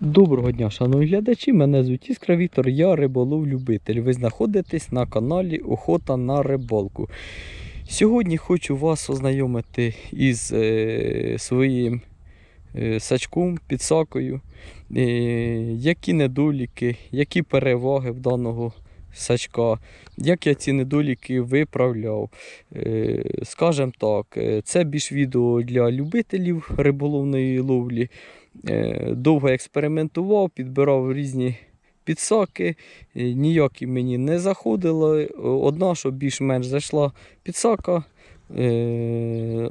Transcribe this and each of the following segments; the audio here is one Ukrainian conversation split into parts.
Доброго дня, шановні глядачі. Мене звуть Іскра Віктор, я риболов-любитель. Ви знаходитесь на каналі Охота на рибалку. Сьогодні хочу вас ознайомити із е, своїм е, сачком, підсакою, е, які недоліки, які переваги в даного сачка, як я ці недоліки виправляв. Е, скажем так, е, це більш відео для любителів риболовної ловлі. Е, довго експериментував, підбирав різні підсаки, е, ніякі мені не заходили. Одна, що більш-менш зайшла підсака. е,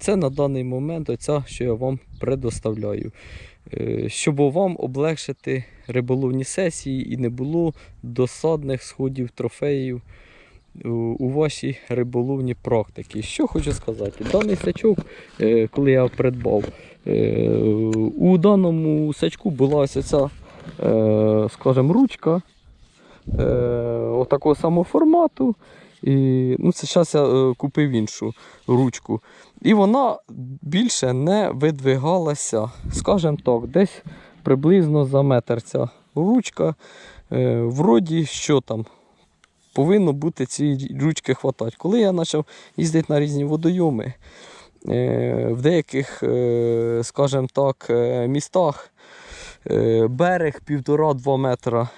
Це на даний момент оця, що я вам предоставляю. Щоб вам облегшити риболовні сесії і не було досадних сходів трофеїв у- вашій риболовній практиці. Що хочу сказати, даний сачок, коли я придбав, У даному сачку була ось ця, е, скажімо, ручка е, отакого самого формату. І, ну, це зараз я е, купив іншу ручку. І вона більше не видвигалася, скажімо так, десь приблизно за метр ця ручка. Е, вроді, що там, повинно бути ці ручки хватати. Коли я почав їздити на різні водойоми, Е, в деяких, е, скажімо так, е, містах е, берег півтора-два метра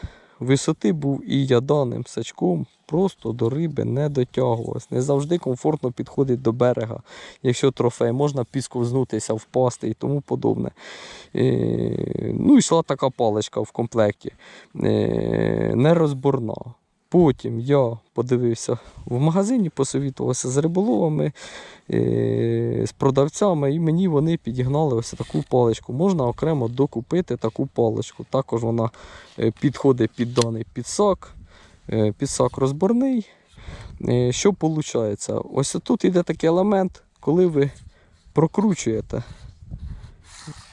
висоти був, і я даним сачком просто до риби не дотягувався. Не завжди комфортно підходить до берега. Якщо трофей, можна підсковзнутися, впасти і тому подобне. Е, Ну, йшла така паличка в комплекті, е, нерозборна. Потім я подивився в магазині, посовітувався з риболовами, е, з продавцями, і мені вони підігнали ось таку паличку. Можна окремо докупити таку паличку. Також вона е, підходить під даний підсак. Е, Підсак розборний. Що виходить? Ось тут йде такий елемент, коли ви прокручуєте,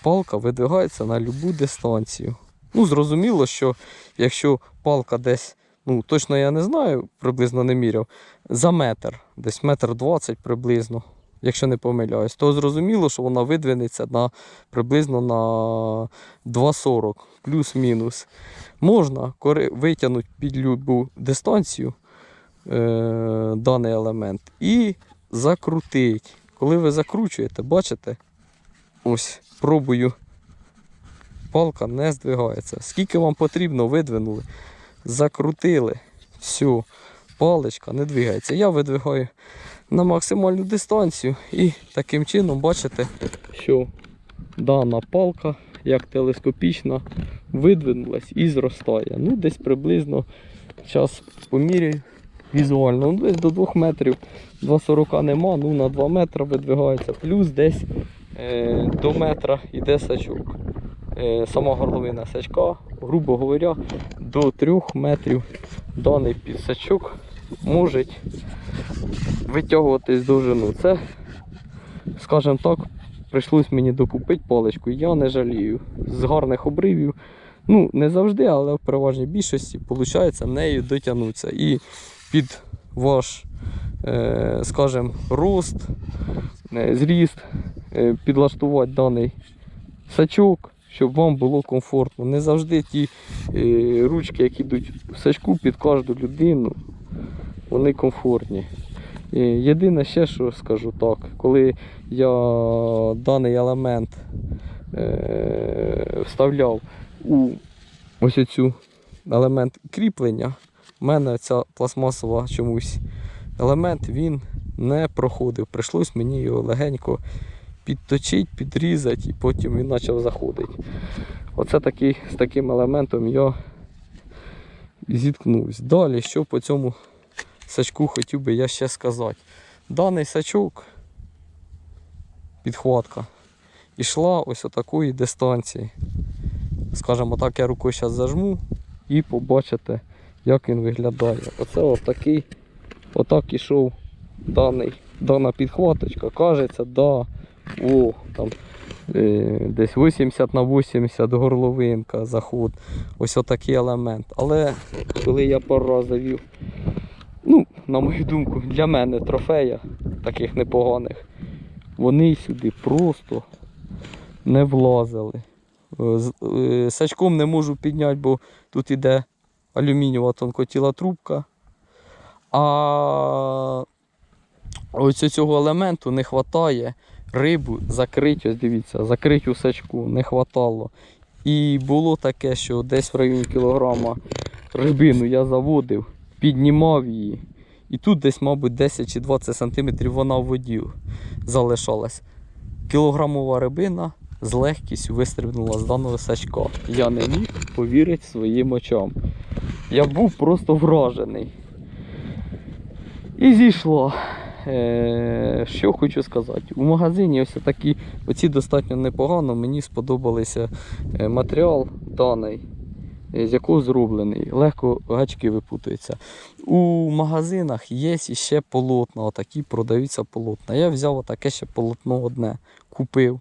палка видвигається на будь-яку дистанцію. Ну, зрозуміло, що якщо палка десь ну точно я не знаю, приблизно не міряв, за метр, десь метр двадцять приблизно, якщо не помиляюсь, то зрозуміло, що вона видвинеться на приблизно на 2,40 плюс-мінус. Можна витягнути під любу дистанцію е, даний елемент і закрутити. Коли ви закручуєте, бачите, ось пробую. Палка не здвигається. Скільки вам потрібно, видвинули закрутили. Все, паличка не двигається. Я видвигаю на максимальну дистанцію і таким чином бачите, що дана палка, як телескопічна, видвинулась і зростає. Ну, десь приблизно час поміряю візуально. Ну, десь до 2 метрів 2,40 нема, ну на 2 метри видвигається. Плюс десь е, до метра йде сачок. Е, сама горловина сачка, грубо говоря, до 3 метрів даний підсачок може витягуватись довжину. Це, скажімо так, прийшлось мені докупити паличку. Я не жалію. З гарних обривів. Ну, не завжди, але в переважній більшості виходить нею дотягнутися. І під ваш, е, скажімо, рост, е, зріст, підлаштувати даний сачок, щоб вам було комфортно. Не завжди ті е, ручки, які йдуть в сачку під кожну людину, вони комфортні. Е, Єдине ще, що скажу так, коли я даний елемент е, вставляв у ось оцю елемент кріплення, в мене ця пластмасова чомусь елемент він не проходив. Прийшлось мені його легенько підточити, підрізати і потім він почав заходити. Оце такий, з таким елементом я зіткнувся. Далі, що по цьому сачку хотів би я ще сказати. Даний сачок, підхватка, ішла ось отакої дистанції. Скажімо так, я рукою зараз зажму і побачите, як він виглядає. Оце отакий, отак ішов даний, дана підхваточка. Кажеться, да, о, там е, десь 80 на 80 горловинка, заход. Ось отакий елемент. Але коли я разів завів, ну, на мою думку, для мене трофея таких непоганих, вони сюди просто не влазили. Е, е, Сачком не можу підняти, бо тут іде алюмінієва тонкотіла трубка. А ось цього елементу не вистачає. Рибу закрити, ось дивіться, закрити у сачку не вистачало. І було таке, що десь в районі кілограма рибину я заводив, піднімав її. І тут десь, мабуть, 10 чи 20 сантиметрів вона в воді залишалась. Кілограмова рибина з легкістю вистрибнула з даного сачка. Я не міг повірити своїм очам. Я був просто вражений. І зійшло. Е, що хочу сказати. У магазині ось такі, оці достатньо непогано. Мені сподобалися е, матеріал даний, е, з якого зроблений. Легко гачки випутуються. У магазинах є ще полотна, отакі продаються полотна. Я взяв отаке ще полотно одне, купив,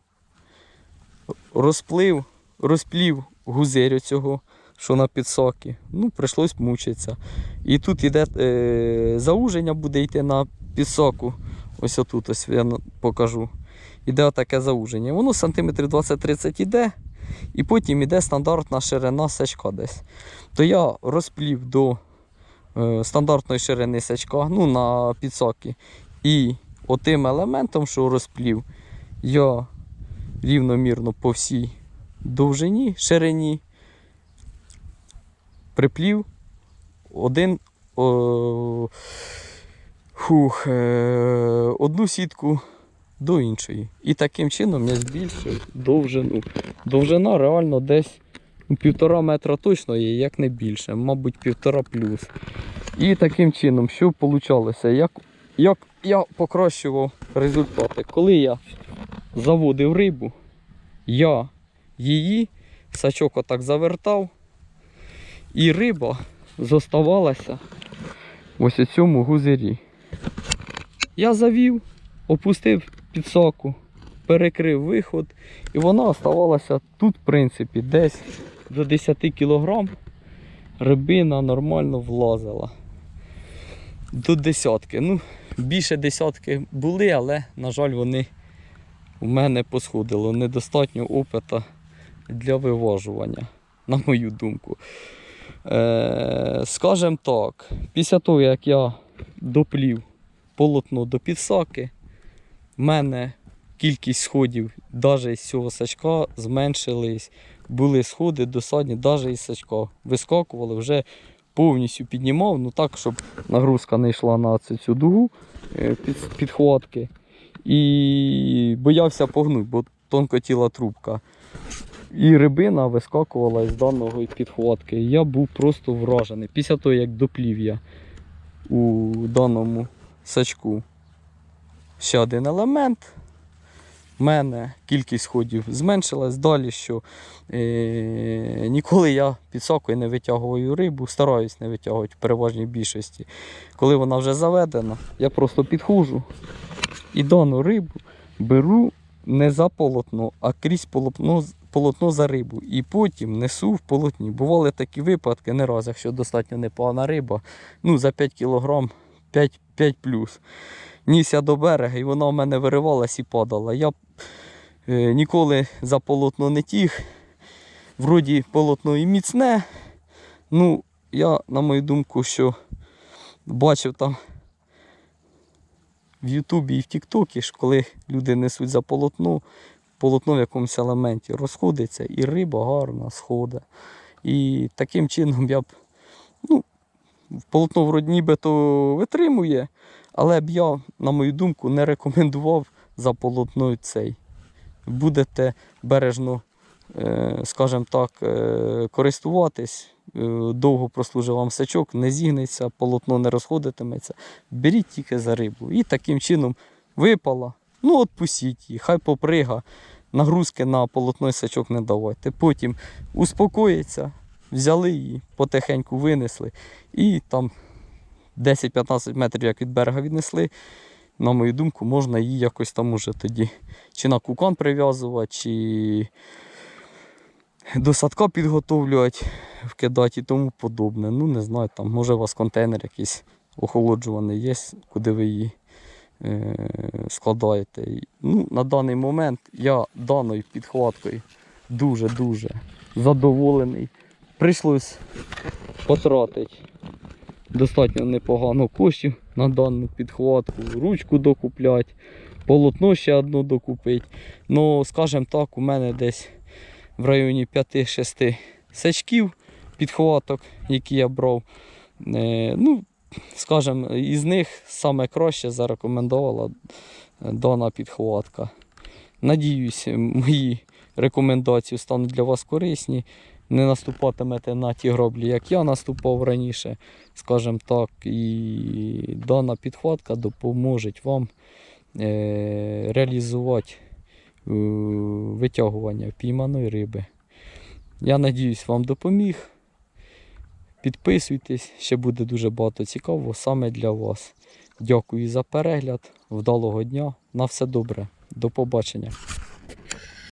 розплив, розплів гузирю цього, що на підсокі. Ну, прийшлось мучитися. І тут іде е, зауження буде йти на підсоку. Ось отут ось я покажу. Іде отаке зауження. Воно сантиметрів 20-30 іде, і потім іде стандартна ширина сачка десь. То я розплів до е, стандартної ширини сачка, ну, на підсокі. І отим елементом, що розплів, я рівномірно по всій довжині, ширині приплів один о, фух, е, одну сітку до іншої. І таким чином я збільшив довжину. Довжина реально десь ну, півтора метра точно є, як не більше, мабуть, півтора плюс. І таким чином, що вийшло? Як, як я покращував результати? Коли я заводив рибу, я її сачок отак завертав, і риба зоставалася ось у цьому гузирі. Я завів, опустив підсаку, перекрив виход, і вона оставалася тут, в принципі, десь до 10 кг рибина нормально влазила. До десятки. Ну, більше десятки були, але, на жаль, вони у мене посходило. Недостатньо опита для виважування, на мою думку. Е, скажем так, після того, як я доплів полотно до підсаки, в мене кількість сходів навіть з цього сачка зменшились. Були сходи досадні, навіть із сачка. Вискакували, вже повністю піднімав, ну так, щоб нагрузка не йшла на цю, дугу е, під, підхватки. І боявся погнути, бо тонкотіла трубка. І рибина вискакувала з даного підхватки. Я був просто вражений. Після того, як доплів я у даному сачку ще один елемент. У мене кількість ходів зменшилась далі, що е, ніколи я під сокою не витягую рибу, стараюсь не витягувати в переважній більшості. Коли вона вже заведена, я просто підходжу і дану рибу беру не за полотно, а крізь полотно, полотно за рибу. І потім несу в полотні. Бували такі випадки, не раз, якщо достатньо непогана риба, ну за 5 кг 5, 5 плюс. Ніс я до берега, і вона в мене виривалась і падала. Я е, ніколи за полотно не тіг. Вроді полотно і міцне. Ну, я, на мою думку, що бачив там в Ютубі і в Тіктокі, коли люди несуть за полотно, полотно в якомусь елементі розходиться, і риба гарно сходить. І таким чином я б, ну, полотно вроді нібито витримує, але б я, на мою думку, не рекомендував за полотно цей. Будете бережно, е, скажімо так, е, користуватись, довго прослужив вам сачок, не зігнеться, полотно не розходитиметься. Беріть тільки за рибу. І таким чином випала. Ну, відпустіть її, хай поприга. Нагрузки на полотно сачок не давайте. Потім успокоїться, взяли її, потихеньку винесли. І там 10-15 метрів, як від берега віднесли, на мою думку, можна її якось там уже тоді чи на кукан прив'язувати, чи до садка підготовлювати, вкидати і тому подобне. Ну, не знаю, там, може у вас контейнер якийсь охолоджуваний є, куди ви її е, складаєте. Ну, на даний момент я даною підхваткою дуже-дуже задоволений. Прийшлось потратити достатньо непогано коштів на дану підхватку, ручку докупляти, полотно ще одну докупити. Ну, скажімо так, у мене десь в районі 5-6 сачків підхваток, які я брав. Е, ну, скажімо, із них саме краще зарекомендувала е, дана підхватка. Надіюсь, мої рекомендації стануть для вас корисні. Не наступатимете на ті гроблі, як я наступав раніше, скажімо так, і дана підхватка допоможе вам е, реалізувати витягування впійманої риби. Я надіюсь, вам допоміг. Підписуйтесь, ще буде дуже багато цікавого саме для вас. Дякую за перегляд. Вдалого дня. На все добре. До побачення.